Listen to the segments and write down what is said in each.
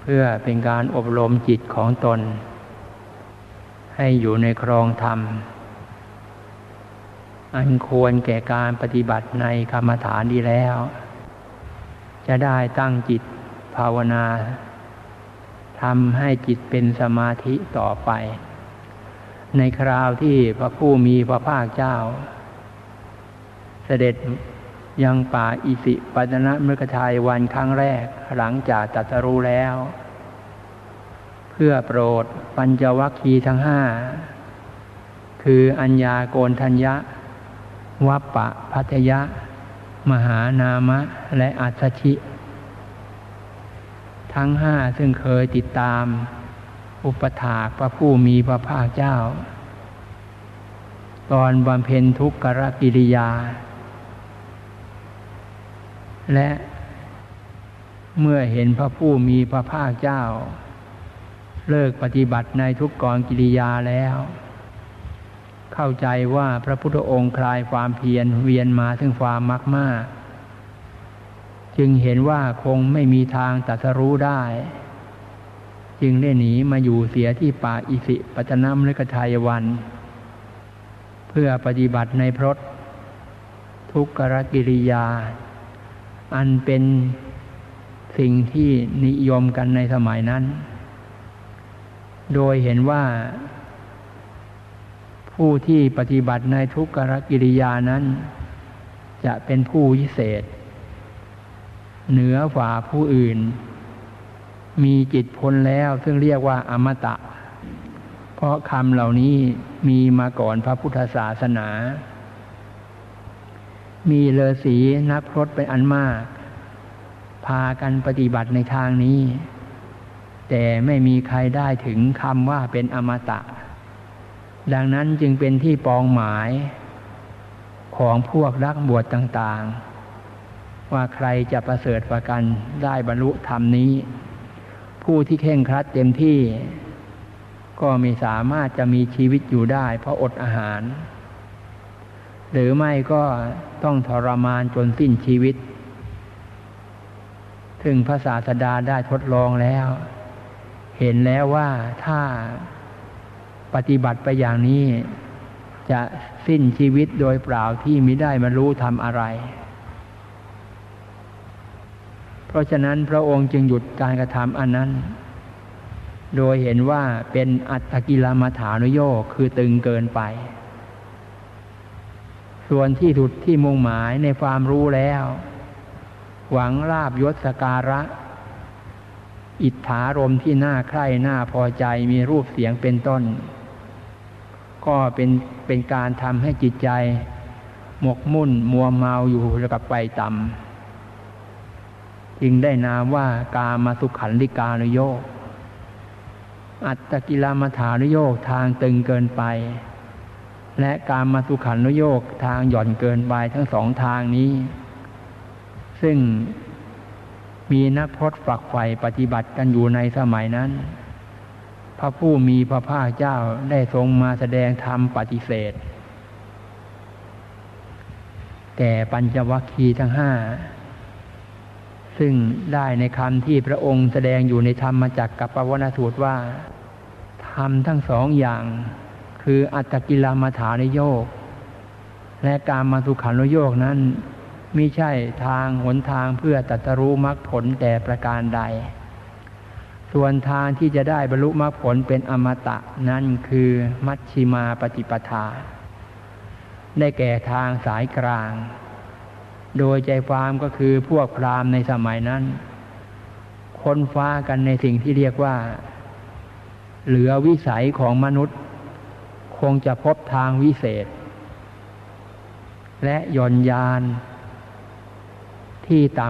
เพื่อเป็นการอบรมจิตของตน ให้อยู่ในครองธรรม อันควรแก่การปฏิบัติในกรรมฐานดีแล้ว จะได้ตั้งจิตภาวนาทำให้จิตเป็นสมาธิต่อไป ในคราวที่พระผู้มีพระภาคเจ้า เสด็จ ยังป่าอิสิปตนะมฤคทายวันครั้งแรกหลังจากตัตรู้แล้ว เพื่อโปรดปัญจวัคคีย์ทั้งห้า คืออัญญาโกนทัญญะ วัปปะพัทยะ มหานามะ และอัศชิ ทั้งห้าซึ่งเคยติดตาม อุปถากพระผู้มีพระภาคเจ้า ตอนบำเพ็ญทุกขกิริยา และเมื่อเห็นพระผู้มีพระภาคเจ้า เลิกปฏิบัติในทุกกองกิริยาแล้ว เข้าใจว่าพระพุทธองค์คลายความเพียรเวียนมาถึงความมากมาก จึงเห็นว่าคงไม่มีทางตัสรู้ได้ จึงได้หนีมาอยู่เสียที่ป่าอิสิปัตนมฤกทายวัน เพื่อปฏิบัติในพรตทุกขกิริยา อันเป็นสิ่งที่นิยมกันในสมัยนั้น โดยเห็นว่า ผู้ที่ปฏิบัติในทุกขกิริยานั้น จะเป็นผู้วิเศษ เหนือฝ่าผู้อื่น มีจิตพ้นแล้วซึ่งเรียกว่าอมตะ เพราะคำเหล่านี้มีมาก่อนพระพุทธศาสนา มีเลอสีนักพรตเป็นอันมาก พากันปฏิบัติในทางนี้ แต่ไม่มีใครได้ถึงคำว่าเป็นอมตะ ดังนั้นจึงเป็นที่ปองหมายของพวกรักบวชต่างๆ ว่าใครจะประเสริฐประกันได้บรรลุธรรมนี้ ผู้ที่เข่งครัดเต็มที่ ก็ไม่สามารถจะมีชีวิตอยู่ได้เพราะอดอาหาร หรือไม่ก็ต้องทรมานจนสิ้นชีวิต ถึงพระศาสดาได้ทดลองแล้ว เห็นแล้วว่าถ้าปฏิบัติไปอย่างนี้ จะสิ้นชีวิตโดยเปล่าที่มิได้มารู้ทำอะไร เพราะฉะนั้นพระองค์จึงหยุดการกระทำอันนั้น โดยเห็นว่าเป็นอัตตกิลมัฐานุโยคคือตึงเกินไป ส่วนที่สุดที่มุ่งหมายในความรู้แล้ว หวังลาบยศสการะ อิทธารมที่น่าใคร่น่าพอใจมีรูปเสียงเป็นต้น ก็เป็นเป็นการทำให้จิตใจ หมกมุ่นมัวเมาอยู่กับไปต่ำจึงได้นามว่ากามาสุขันลิกานุโยกอัตตกิลมัฐานุโยกทางตึงเกินไป และการมาสุขันนุโยกทางหย่อนเกินไปทั้งสองทางนี้ ซึ่งมีนักพจน์ฝักใฝ่ปฏิบัติกันอยู่ในสมัยนั้น พระผู้มีพระภาคเจ้าได้ทรงมาแสดงธรรมปฏิเสธ แก่ปัญจวัคคีย์ทั้งห้า ซึ่งได้ในคำที่พระองค์แสดงอยู่ในธรรมมาจากกับปวนสูตรว่าทำทั้งสองอย่าง คืออัตตกิลามาฐานโยก และการมาสุขันโยกนั้นไม่ใช่ทางหนทางเพื่อตัตรู้มรรคผลแต่ประการใด ส่วนทางที่จะได้บรรลุมรรคผลเป็นอมตะนั้นคือมัชชิมาปฏิปทา ได้แก่ทางสายกลาง โดยใจความก็คือพวกพราหมณ์ในสมัยนั้น ค้นฟ้ากันในสิ่งที่เรียกว่า เหลือวิสัยของมนุษย์ คงจะพบทางวิเศษ และย่อนยานที่ต่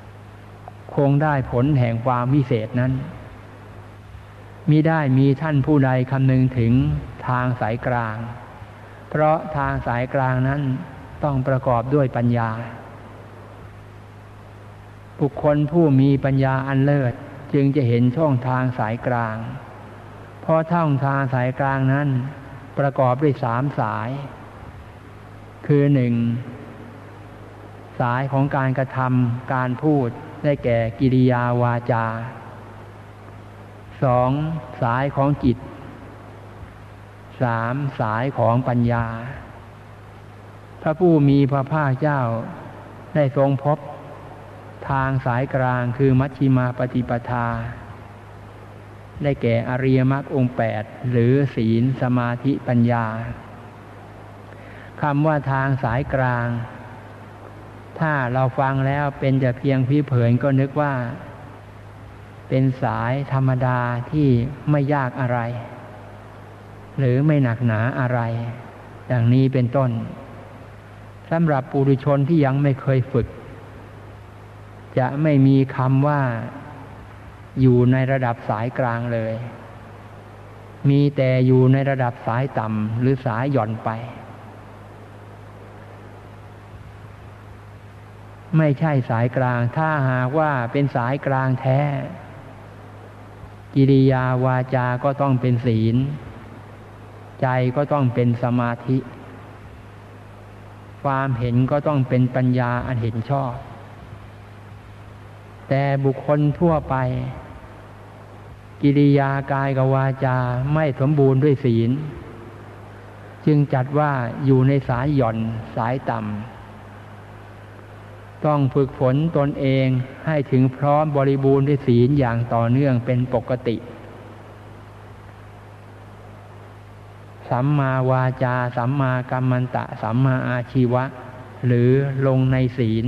ำคงได้ผลแห่งความวิเศษนั้นมิได้มีท่านผู้ใดคำนึงถึงทางสายกลาง เพราะทางสายกลางนั้นต้องประกอบด้วยปัญญา บุคคลผู้มีปัญญาอันเลิศจึงจะเห็นช่องทางสายกลาง ราะท่องทางสายกลางนั้น ประกอบด้วยสามสาย คือหนึ่งสายของการกระทำการพูดได้แก่กิริยาวาจาสองสายของจิตสามสายของปัญญา พระผู้มีพระภาคเจ้าได้ทรงพบทางสายกลางคือมัชชิมาปฏิปทา ได้แก่อริยมรรคองแปดหรือศีลสมาธิปัญญาคำว่าทางสายกลาง ถ้าเราฟังแล้วเป็นแต่เพียงพิเผินก็นึกว่า เป็นสายธรรมดาที่ไม่ยากอะไร หรือไม่หนักหนาอะไร อย่างนี้เป็นต้นสำหรับปุถุชนที่ยังไม่เคยฝึก จะไม่มีคำว่า อยู่ในระดับสายกลางเลย มีแต่อยู่ในระดับสายต่ำหรือสายหย่อนไป ไม่ใช่สายกลาง ถ้าหากว่าเป็นสายกลางแท้ กิริยาวาจาก็ต้องเป็นศีล ใจก็ต้องเป็นสมาธิ ความเห็นก็ต้องเป็นปัญญาอันเห็นชอบแต่บุคคลทั่วไป กิริยากายกับวาจาไม่สมบูรณ์ด้วยศีล จึงจัดว่าอยู่ในสายหย่อนสายต่ำต้องฝึกฝนตนเองให้ถึงพร้อมบริบูรณ์ด้วยศีลอย่างต่อเนื่องเป็นปกติ สัมมาวาจา สัมมากัมมันตะ สัมมาอาชีวะ หรือลงในศีล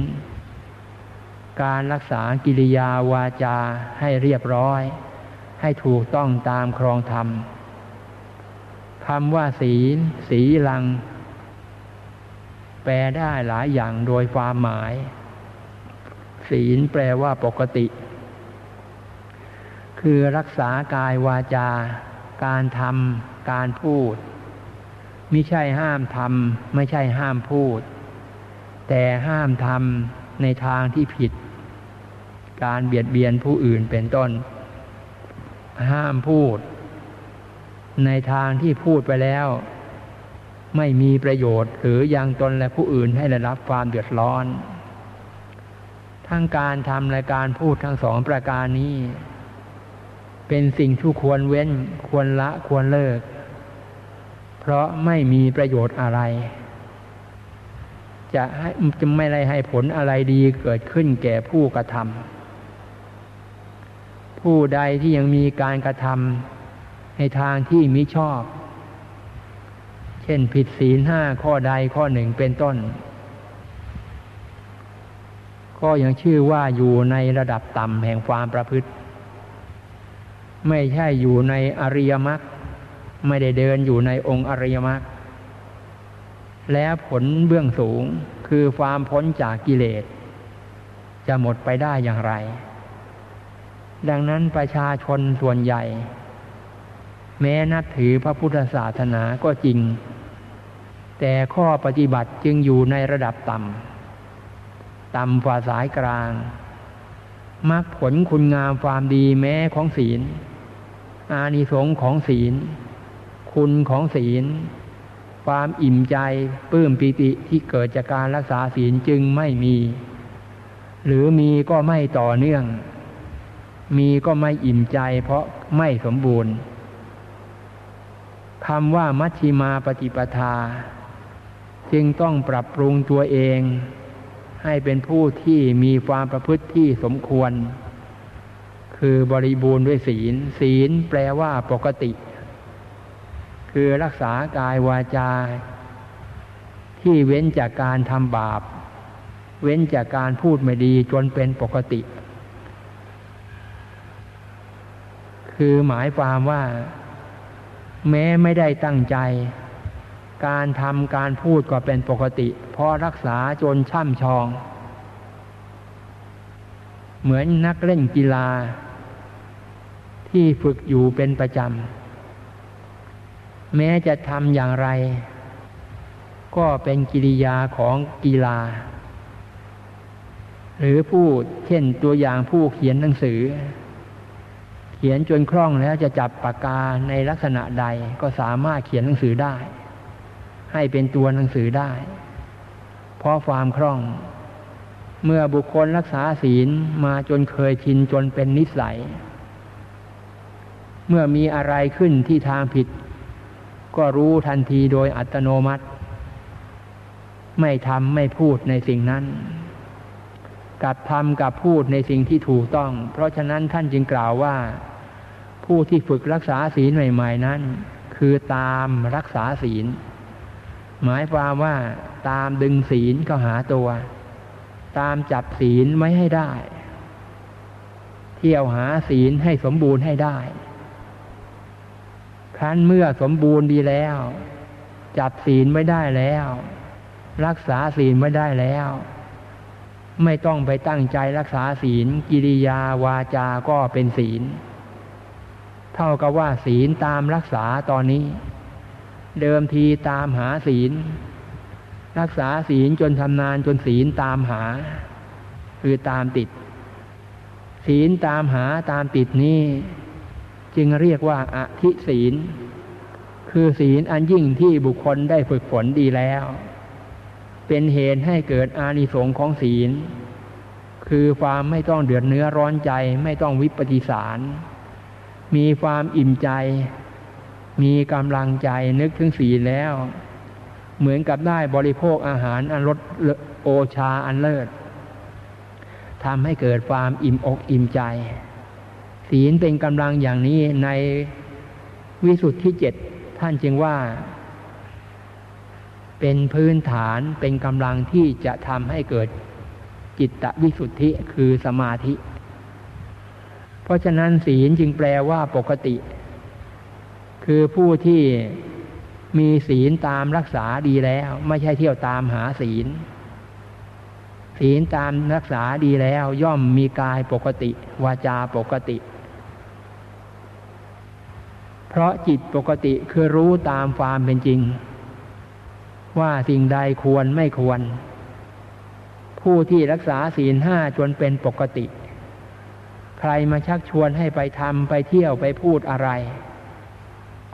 การรักษากิริยาวาจาให้เรียบร้อย ให้ถูกต้องตามครองธรรมคำว่าศีล สีลัง แปลได้หลายอย่างโดยความหมาย ศีลแปลว่าปกติ คือรักษากายวาจา การทำการพูด ไม่ใช่ห้ามทำไม่ใช่ห้ามพูด แต่ห้ามทำในทางที่ผิด การเบียดเบียนผู้อื่นเป็นต้น ห้ามพูด ในทางที่พูดไปแล้ว ไม่มีประโยชน์ หรือยังตนและผู้อื่นให้ได้รับความเดือดร้อน ทั้งการทำและการพูดทั้งสองประการนี้ เป็นสิ่งที่ควรเว้นควรละควรเลิก เพราะไม่มีประโยชน์อะไร จะให้จะไม่ได้ให้ผลอะไรดีเกิดขึ้นแก่ผู้กระทำ ผู้ใดที่ยังมีการกระทำในทางที่มิชอบ เช่นผิดศีลห้าข้อใดข้อหนึ่งเป็นต้น ก็ยังชื่อว่าอยู่ในระดับต่ำแห่งความประพฤติ ไม่ใช่อยู่ในอริยมรรคไม่ได้เดินอยู่ในองค์อริยมรรคแล้วผลเบื้องสูงคือความพ้นจากกิเลส จะหมดไปได้อย่างไร ดังนั้นประชาชนส่วนใหญ่ แม้นับถือพระพุทธศาสนาก็จริง แต่ข้อปฏิบัติจึงอยู่ในระดับต่ำต่ำฝ่าสายกลางมรรคผลคุณงามความดีแม้ของศีล อานิสงส์ของศีล คุณของศีล ความอิ่มใจปลื้มปิติที่เกิดจากการรักษาศีลจึงไม่มี หรือมีก็ไม่ต่อเนื่อง มีก็ไม่อิ่มใจเพราะไม่สมบูรณ์คำว่ามัชชิมาปฏิปทา จึงต้องปรับปรุงตัวเอง ให้เป็นผู้ที่มีความประพฤติที่สมควร คือบริบูรณ์ด้วยศีล ศีลแปลว่าปกติ คือรักษากายวาจา ที่เว้นจากการทำบาป เว้นจากการพูดไม่ดีจนเป็นปกติ คือหมายความว่า แม้ไม่ได้ตั้งใจ การทำการพูดก็เป็นปกติ เพราะรักษาจนช่ำชอง เหมือนนักเล่นกีฬา ที่ฝึกอยู่เป็นประจำ แม้จะทำอย่างไร ก็เป็นกิริยาของกีฬา หรือผู้เช่นตัวอย่างผู้เขียนหนังสือ เขียนจนคล่องแล้วจะจับปากกาในลักษณะใดก็สามารถเขียนหนังสือได้ ให้เป็นตัวหนังสือได้ เพราะความคล่อง เมื่อบุคคลรักษาศีลมาจนเคยชินจนเป็นนิสัย เมื่อมีอะไรขึ้นที่ทางผิด ก็รู้ทันทีโดยอัตโนมัติ ไม่ทำไม่พูดในสิ่งนั้น กับทำกับพูดในสิ่งที่ถูกต้อง เพราะฉะนั้นท่านจึงกล่าวว่า ผู้ที่ฝึกรักษาศีลใหม่ ๆ นั้น คือตามรักษาศีล หมายความว่าตามดึงศีลเข้าหาตัว ตามจับศีลไม่ให้ได้ เที่ยวหาศีลให้สมบูรณ์ให้ได้ครั้นเมื่อสมบูรณ์ดีแล้ว จับศีลไม่ได้แล้ว รักษาศีลไม่ได้แล้ว ไม่ต้องไปตั้งใจรักษาศีล กิริยาวาจาก็เป็นศีล เท่ากับว่าศีลตามรักษาตอนนี้ เดิมทีตามหาศีล รักษาศีลจนทำนานจนศีลตามหา คือตามติด ศีลตามหาตามติดนี้ จึงเรียกว่าอธิศีล คือศีลอันยิ่งที่บุคคลได้ฝึกฝนดีแล้ว เป็นเหตุให้เกิดอานิสงส์ของศีล คือความไม่ต้องเดือดเนื้อร้อนใจไม่ต้องวิปฏิสาร มีความอิ่มใจ มีกำลังใจนึกถึงศีลแล้ว เหมือนกับได้บริโภคอาหารอันรสโอชาอันเลิศทำให้เกิดความอิ่มอกอิ่มใจ ศีลเป็นกำลังอย่างนี้ในวิสุทธิเจ็ดท่านจึงว่า เป็นพื้นฐานเป็นกำลังที่จะทำให้เกิดจิตตวิสุทธิคือสมาธิ เพราะฉะนั้นศีลจึงแปลว่าปกติ คือผู้ที่มีศีลตามรักษาดีแล้ว ไม่ใช่เที่ยวตามหาศีล ศีลตามรักษาดีแล้ว ย่อมมีกายปกติ วาจาปกติ เพราะจิตปกติคือรู้ตามความเป็นจริง ว่าสิ่งใดควรไม่ควร ผู้ที่รักษาศีลห้าจนเป็นปกติ ใครมาชักชวนให้ไปทำไปเที่ยวไปพูดอะไร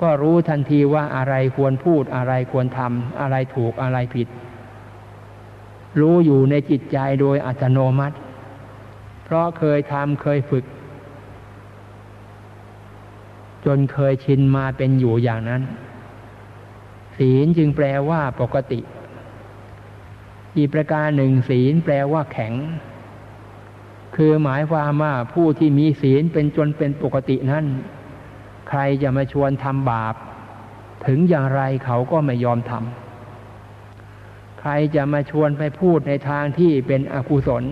ก็รู้ทันทีว่าอะไรควรพูดอะไรควรทำอะไรถูกอะไรผิด รู้อยู่ในจิตใจโดยอัตโนมัติ เพราะเคยทำเคยฝึก จนเคยชินมาเป็นอยู่อย่างนั้น ศีลจึงแปลว่าปกติ อีกประการหนึ่งศีลแปลว่าแข็ง คือหมายความว่าผู้ที่มีศีลเป็นจนเป็นปกตินั้น ใครจะมาชวนทำบาป ถึงอย่างไรเขาก็ไม่ยอมทำใครจะมาชวนไปพูดในทางที่เป็นอกุศล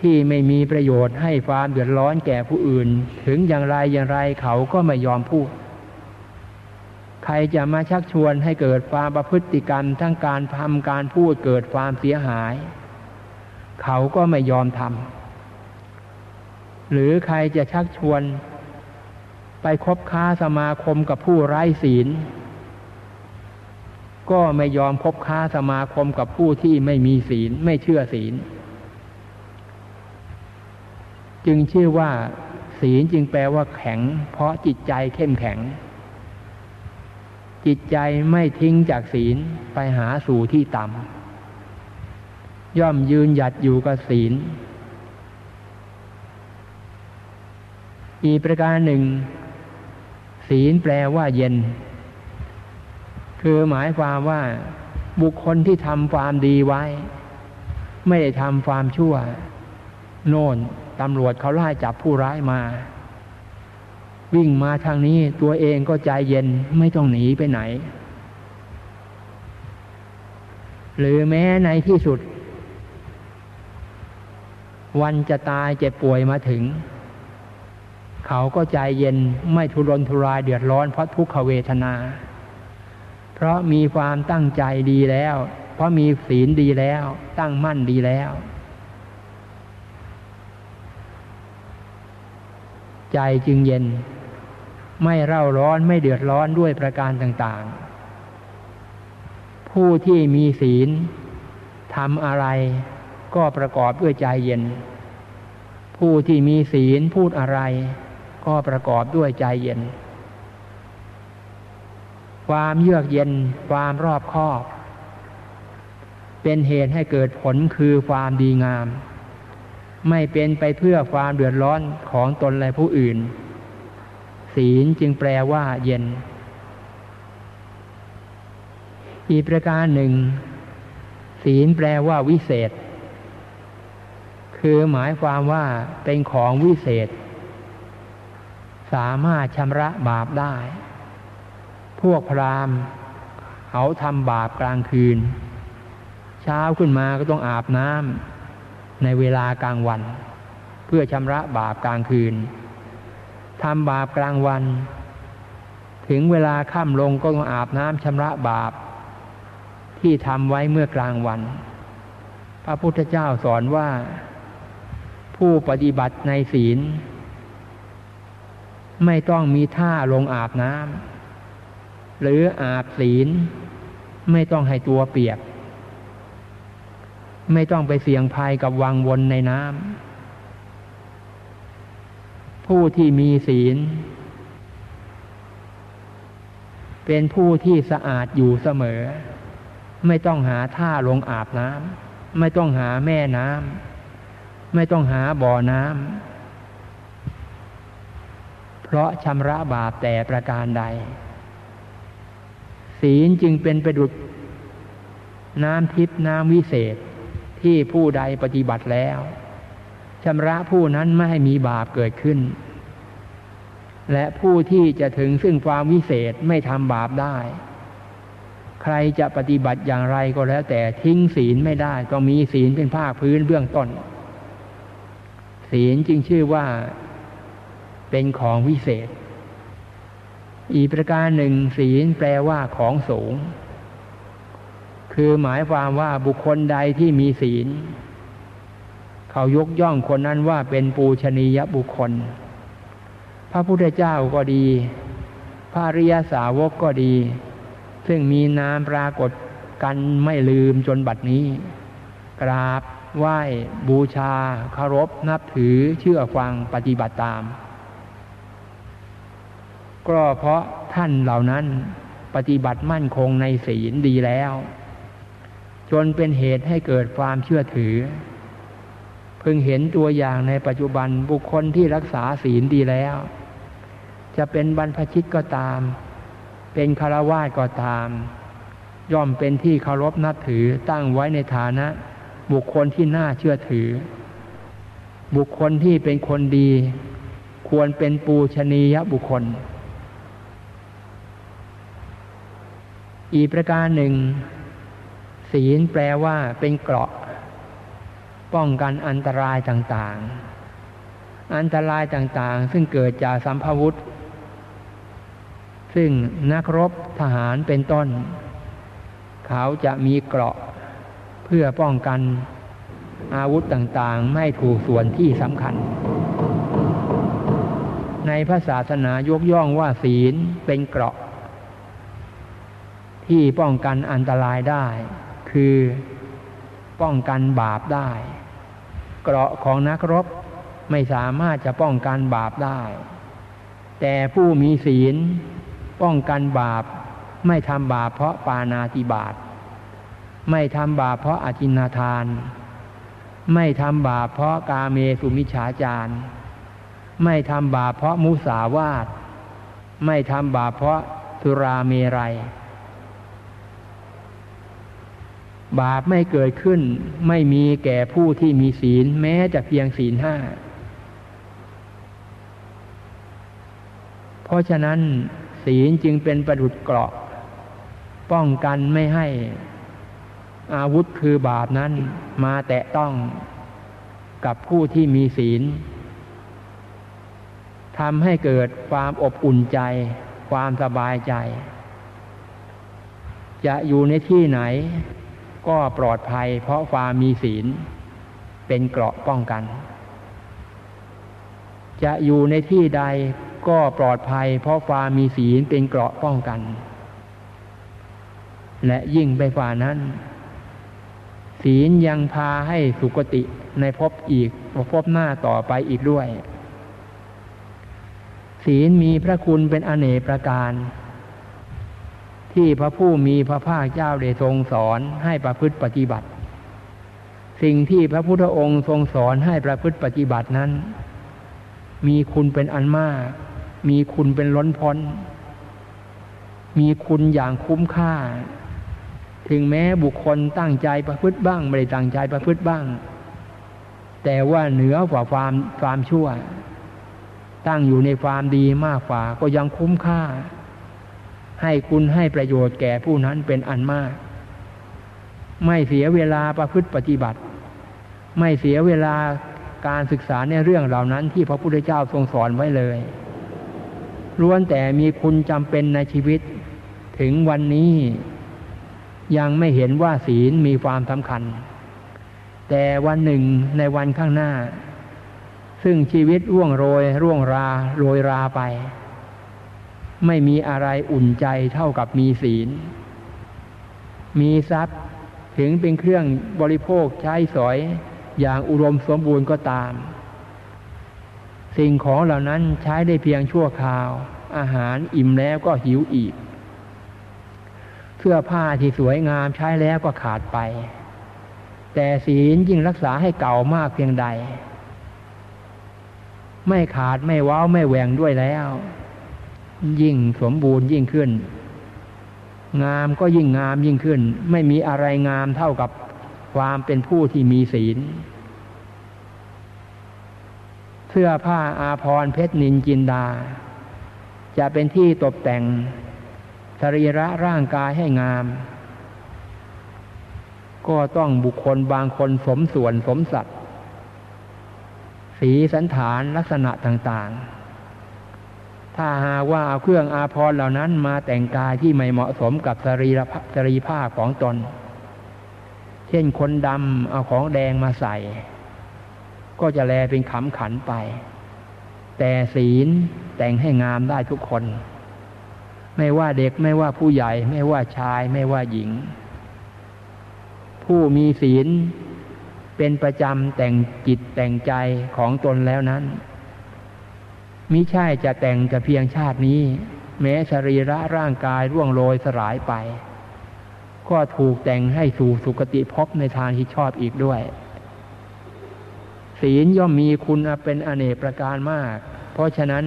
ที่ไม่มีประโยชน์ให้ความเดือดร้อนแก่ผู้อื่น ถึงอย่างไรอย่างไรเขาก็ไม่ยอมพูด ใครจะมาชักชวนให้เกิดความประพฤติกรรม ทั้งการทำการพูดเกิดความเสียหาย เขาก็ไม่ยอมทำหรือใครจะชักชวน ไปคบค้าสมาคมกับผู้ไร้ศีล ก็ไม่ยอมคบค้าสมาคมกับผู้ที่ไม่มีศีลไม่เชื่อศีล จึงชื่อว่า ศีลจึงแปลว่าแข็ง เพราะจิตใจเข้มแข็ง จิตใจไม่ทิ้งจากศีลไปหาสู่ที่ต่ำย่อมยืนหยัดอยู่กับศีล อีกประการหนึ่ง ศีลแปลว่าเย็น คือหมายความว่าบุคคลที่ทำความดีไว้ ไม่ได้ทำความชั่ว โน่นตำรวจเขาไล่จับผู้ร้ายมา วิ่งมาทางนี้ตัวเองก็ใจเย็นไม่ต้องหนีไปไหน หรือแม้ในที่สุด วันจะตายเจ็บป่วยมาถึง เขาก็ใจเย็นไม่ทุรนทุรายเดือดร้อนเพราะทุกขเวทนา เพราะมีความตั้งใจดีแล้ว เพราะมีศีลดีแล้ว ตั้งมั่นดีแล้วใจจึงเย็น ไม่เร่าร้อนไม่เดือดร้อนด้วยประการต่างๆ ผู้ที่มีศีลทำอะไรก็ประกอบด้วยใจเย็น ผู้ที่มีศีลพูดอะไร ก็ประกอบด้วยใจเย็น ความเยือกเย็นความรอบคอบ เป็นเหตุให้เกิดผลคือความดีงาม ไม่เป็นไปเพื่อความเดือดร้อนของตนและผู้อื่น ศีลจึงแปลว่าเย็น อีกประการหนึ่ง ศีลแปลว่าวิเศษ คือหมายความว่าเป็นของวิเศษ สามารถชำระบาปได้ พวกพราหมณ์เขาทำบาปกลางคืน เช้าขึ้นมาก็ต้องอาบน้ำในเวลากลางวัน เพื่อชำระบาปกลางคืน ทำบาปกลางวัน ถึงเวลาค่ำลงก็ต้องอาบน้ำชำระบาป ที่ทำไว้เมื่อกลางวัน พระพุทธเจ้าสอนว่า ผู้ปฏิบัติในศีล ไม่ต้องมีท่าลงอาบน้ำหรืออาบศีล ไม่ต้องให้ตัวเปียก ไม่ต้องไปเสี่ยงภัยกับวังวนในน้ำ ผู้ที่มีศีล เป็นผู้ที่สะอาดอยู่เสมอ ไม่ต้องหาท่าลงอาบน้ำไม่ต้องหาแม่น้ำไม่ต้องหาบ่อน้ำเพราะชำระบาปแต่ประการใด ศีลจึงเป็นประดุจน้ำทิพน้ำวิเศษที่ผู้ใดปฏิบัติแล้วำระผู้นั้นไม่ให้มีบาปเกิดขึ้น และผู้ที่จะถึงซึ่งความวิเศษไม่ทำบาปได้ ใครจะปฏิบัติอย่างไรก็แล้วแต่ทิ้งศีลไม่ได้ต้องมีศีลเป็นภาคพื้นเบื้องต้น ศีลจึงชื่อว่าเป็นของวิเศษ อีกประการหนึ่งศีลแปลว่าของสูง คือหมายความว่าบุคคลใดที่มีศีล เขายกย่องคนนั้นว่าเป็นปูชนียบุคคล พระพุทธเจ้าก็ดี พระริยสาวกก็ดี ซึ่งมีนามปรากฏกันไม่ลืมจนบัดนี้ กราบไหว้บูชาเคารพนับถือเชื่อฟังปฏิบัติตาม ก็เพราะท่านเหล่านั้นปฏิบัติมั่นคงในศีลดีแล้ว จนเป็นเหตุให้เกิดความเชื่อถือ พิ่งเห็นตัวอย่างในปัจจุบันบุคคลที่รักษาศีลดีแล้ว จะเป็นบรรพชิตก็ตาม เป็นคารวาสก็ตาม ย่อมเป็นที่เคารพนับถือตั้งไว้ในฐานะ บุคคลที่น่าเชื่อถือ บุคคลที่เป็นคนดี ควรเป็นปูชนียบุคคล อีกประการหนึ่ง ศีลแปลว่าเป็นเกราะ ป้องกันอันตรายต่างๆ อันตรายต่างๆ ซึ่งเกิดจากสัมภวุธ ซึ่งนักรบทหารเป็นต้น เขาจะมีเกราะเพื่อป้องกันอาวุธต่างๆ ไม่ถูกส่วนที่สำคัญ ในพระศาสนายกย่องว่าศีลเป็นเกราะ ที่ป้องกันอันตรายได้ คือ ป้องกันบาปได้ เกราะของนักรบไม่สามารถจะป้องกันบาปได้ แต่ผู้มีศีลป้องกันบาป ไม่ทำบาปเพราะปานาติบาตไม่ทำบาปเพราะอาจินาทาน ไม่ทำบาปเพราะกาเมสุมิฉาจารไม่ทำบาปเพราะมุสาวาท ไม่ทำบาปเพราะสุราเมรัย บาปไม่เกิดขึ้น ไม่มีแก่ผู้ที่มีศีล แม้จะเพียงศีลห้า เพราะฉะนั้น ศีลจึงเป็นประดุดเกราะ ป้องกันไม่ให้ อาวุธคือบาปนั้นมาแตะต้องกับผู้ที่มีศีลทำให้เกิดความอบอุ่นใจ ความสบายใจ จะอยู่ในที่ไหน ก็ปลอดภัย เพราะความมีศีล เป็นเกราะป้องกัน จะอยู่ในที่ใดก็ปลอดภัย เพราะความมีศีลเป็นเกราะป้องกัน และยิ่งไปกว่านั้น ศีลยังพาให้สุคติในภพอีกภพหน้าต่อไปอีกด้วย ศีลมีพระคุณเป็นอเนกประการ ที่พระผู้มีพระภาคเจ้าได้ทรงสอนให้ประพฤติปฏิบัติ สิ่งที่พระพุทธองค์ทรงสอนให้ประพฤติปฏิบัตินั้น มีคุณเป็นอันมาก มีคุณเป็นล้นพ้น มีคุณอย่างคุ้มค่า ถึงแม้บุคคลตั้งใจประพฤติบ้าง ไม่ได้ตั้งใจประพฤติบ้าง แต่ว่าเหนือกว่าความความชั่ว ตั้งอยู่ในความดีมากกว่าก็ยังคุ้มค่า ให้คุณให้ประโยชน์แก่ผู้นั้นเป็นอันมาก ไม่เสียเวลาประพฤติปฏิบัติ ไม่เสียเวลาการศึกษาในเรื่องเหล่านั้นที่พระพุทธเจ้าทรงสอนไว้เลยล้วนแต่มีคุณจำเป็นในชีวิต ถึงวันนี้ยังไม่เห็นว่าศีลมีความสำคัญ แต่วันหนึ่งในวันข้างหน้า ซึ่งชีวิตร่วงโรยร่วงราโรยราไป ไม่มีอะไรอุ่นใจเท่ากับมีศีล มีทรัพย์ถึงเป็นเครื่องบริโภคใช้สอยอย่างอุดมสมบูรณ์ก็ตาม สิ่งของเหล่านั้นใช้ได้เพียงชั่วคราว อาหารอิ่มแล้วก็หิวอีก เสื้อผ้าที่สวยงามใช้แล้วก็ขาดไป แต่ศีลยิ่งรักษาให้เก่ามากเพียงใด ไม่ขาดไม่ว้าวไม่แหวงด้วยแล้ว ยิ่งสมบูรณ์ยิ่งขึ้น งามก็ยิ่งงามยิ่งขึ้น ไม่มีอะไรงามเท่ากับความเป็นผู้ที่มีศีล เสื้อผ้าอาภรณ์เพชรนินจินดา จะเป็นที่ตกแต่งสรีระร่างกายให้งาม ก็ต้องบุคคลบางคนสมส่วนสมสัตว์สีสันฐานลักษณะต่าง ๆ ถ้าหาว่าเอาเครื่องอาภรณ์เหล่านั้นมาแต่งกายที่ไม่เหมาะสมกับสรีระสรีภาพของตน เช่นคนดำเอาของแดงมาใส่ ก็จะแลเป็นขำขันไป แต่ศีลแต่งให้งามได้ทุกคน ไม่ว่าเด็กไม่ว่าผู้ใหญ่ ไม่ว่าชายไม่ว่าหญิง ผู้มีศีลเป็นประจำแต่งจิตแต่งใจของตนแล้วนั้น มิใช่จะแต่งแต่เพียงชาตินี้ แม้สรีระร่างกายร่วงโรยสลายไป ก็ถูกแต่งให้สู่สุคติภพในทางที่ชอบอีกด้วย ศีลย่อมมีคุณเป็นอเนกประการมาก เพราะฉะนั้น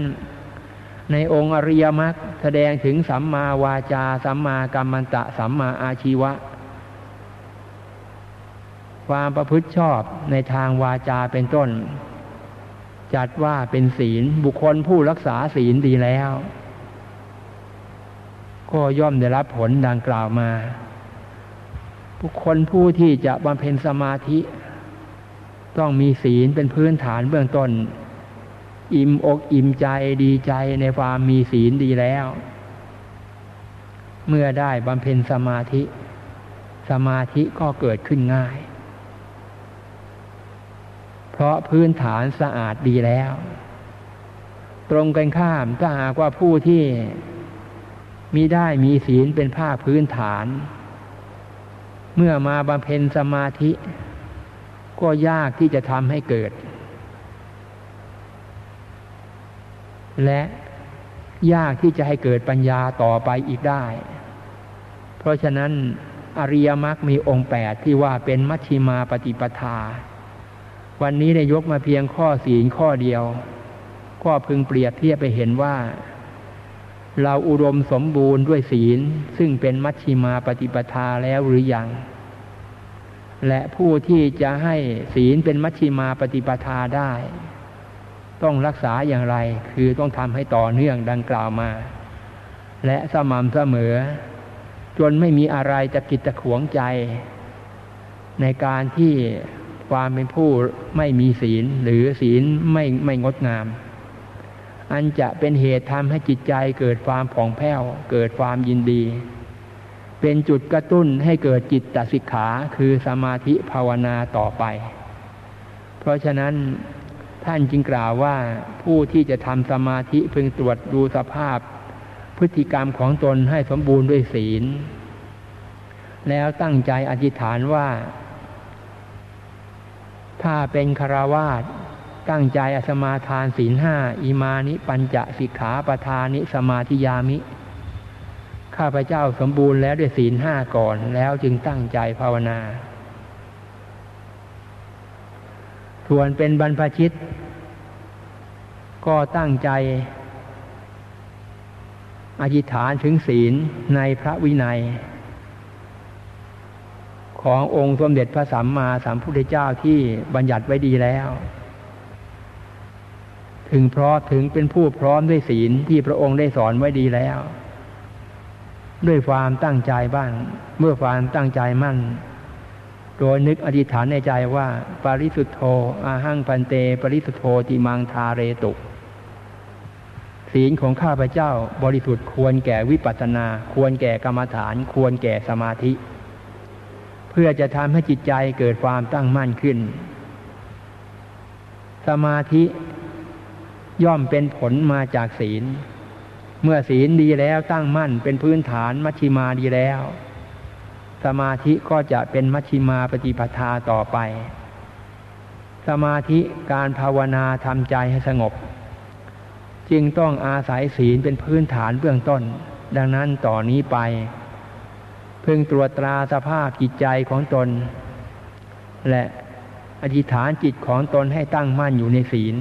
ในองค์อริยมรรคแสดงถึงสัมมาวาจา สัมมากัมมันตะ สัมมาอาชีวะ ความประพฤติชอบในทางวาจาเป็นต้น จัดว่าเป็นศีลบุคคลผู้รักษาศีลดีแล้ว ก็ย่อมได้รับผลดังกล่าวมา บุคคลผู้ที่จะบำเพ็ญสมาธิ ต้องมีศีลเป็นพื้นฐานเบื้องต้น อิ่มอกอิ่มใจดีใจในความมีศีลดีแล้ว เมื่อได้บำเพ็ญสมาธิ สมาธิก็เกิดขึ้นง่าย ราะพื้นฐานสะอาดดีแล้ว ตรงกันข้ามถ้าหากว่าผู้ที่มีได้มีศีลเป็นภาคพื้นฐาน เมื่อมาบำเพ็ญสมาธิ ก็ยากที่จะทำให้เกิด และยากที่จะให้เกิดปัญญาต่อไปอีกได้ เพราะฉะนั้นอริยมรรคมีองค์แปดที่ว่าเป็นมัชชิมาปฏิปทา วันนี้ได้ยกมาเพียงข้อศีลข้อเดียว ก็พึงเปรียบเทียบไปเห็นว่า เราอุดมสมบูรณ์ด้วยศีล ซึ่งเป็นมัชชิมาปฏิปทาแล้วหรือยัง และผู้ที่จะให้ศีลเป็นมัชชิมาปฏิปทาได้ ต้องรักษาอย่างไร คือต้องทำให้ต่อเนื่องดังกล่าวมา และสม่ำเสมอ จนไม่มีอะไรจะกิดตะขวงใจ ในการที่ ความเป็นผู้ไม่มีศีล หรือศีลไม่ไม่งดงาม อันจะเป็นเหตุทำให้จิตใจเกิดความผ่องแผ้ว เกิดความยินดี เป็นจุดกระตุ้นให้เกิดจิตตสิกขาคือสมาธิภาวนาต่อไป เพราะฉะนั้นท่านจึงกล่าวว่าผู้ที่จะทำสมาธิพึงตรวจดูสภาพ พฤติกรรมของตนให้สมบูรณ์ด้วยศีล แล้วตั้งใจอธิษฐานว่า ถ้าเป็นคารวาสตั้งใจอสมาทานศีลห้าอิมานิปัญจสิกขาประธานิสมาธิยามิ ข้าพเจ้าสมบูรณ์แล้วด้วยศีลห้าก่อนแล้วจึงตั้งใจภาวนา ส่วนเป็นบรรพชิต ก็ตั้งใจ อธิษฐานถึงศีลในพระวินัย ขององค์สมเด็จพระสัมมาสัมพุทธเจ้าที่บัญญัติไว้ดีแล้ว ถึงพราะถึงเป็นผู้พร้อมด้วยศีลที่พระองค์ได้สอนไว้ดีแล้ว ด้วยความตั้งใจบ้าง เมื่อความตั้งใจมั่น โดยนึกอธิษฐานในใจว่า ปริสุทธโธอาหังพันเต ปริสุทธโธติมังทาเรตุศีลของข้าพเจ้าบริสุทธิ์ควรแก่วิปัสสนา ควรแก่กรรมฐาน ควรแก่สมาธิ เพื่อจะทำให้จิตใจเกิดความตั้งมั่นขึ้น สมาธิย่อมเป็นผลมาจากศีล เมื่อศีลดีแล้วตั้งมั่นเป็นพื้นฐานมัชฌิมาดีแล้ว สมาธิก็จะเป็นมัชฌิมาปฏิปทาต่อไป สมาธิการภาวนาทำใจให้สงบ จึงต้องอาศัยศีลเป็นพื้นฐานเบื้องต้น ดังนั้นต่อนนี้ไป พึงตรวจตราสภาพจิตใจของตน และอธิษฐานจิตของตนให้ตั้งมั่นอยู่ในศีล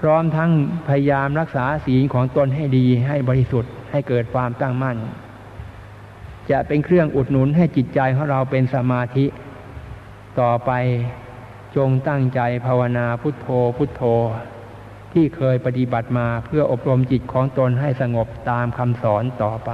พร้อมทั้งพยายามรักษาศีลของตนให้ดีให้บริสุทธิ์ให้เกิดความตั้งมั่น จะเป็นเครื่องอุดหนุนให้จิตใจของเราเป็นสมาธิ ต่อไปจงตั้งใจภาวนาพุทโธพุทโธ ที่เคยปฏิบัติมาเพื่ออบรมจิตของตนให้สงบตามคำสอนต่อไป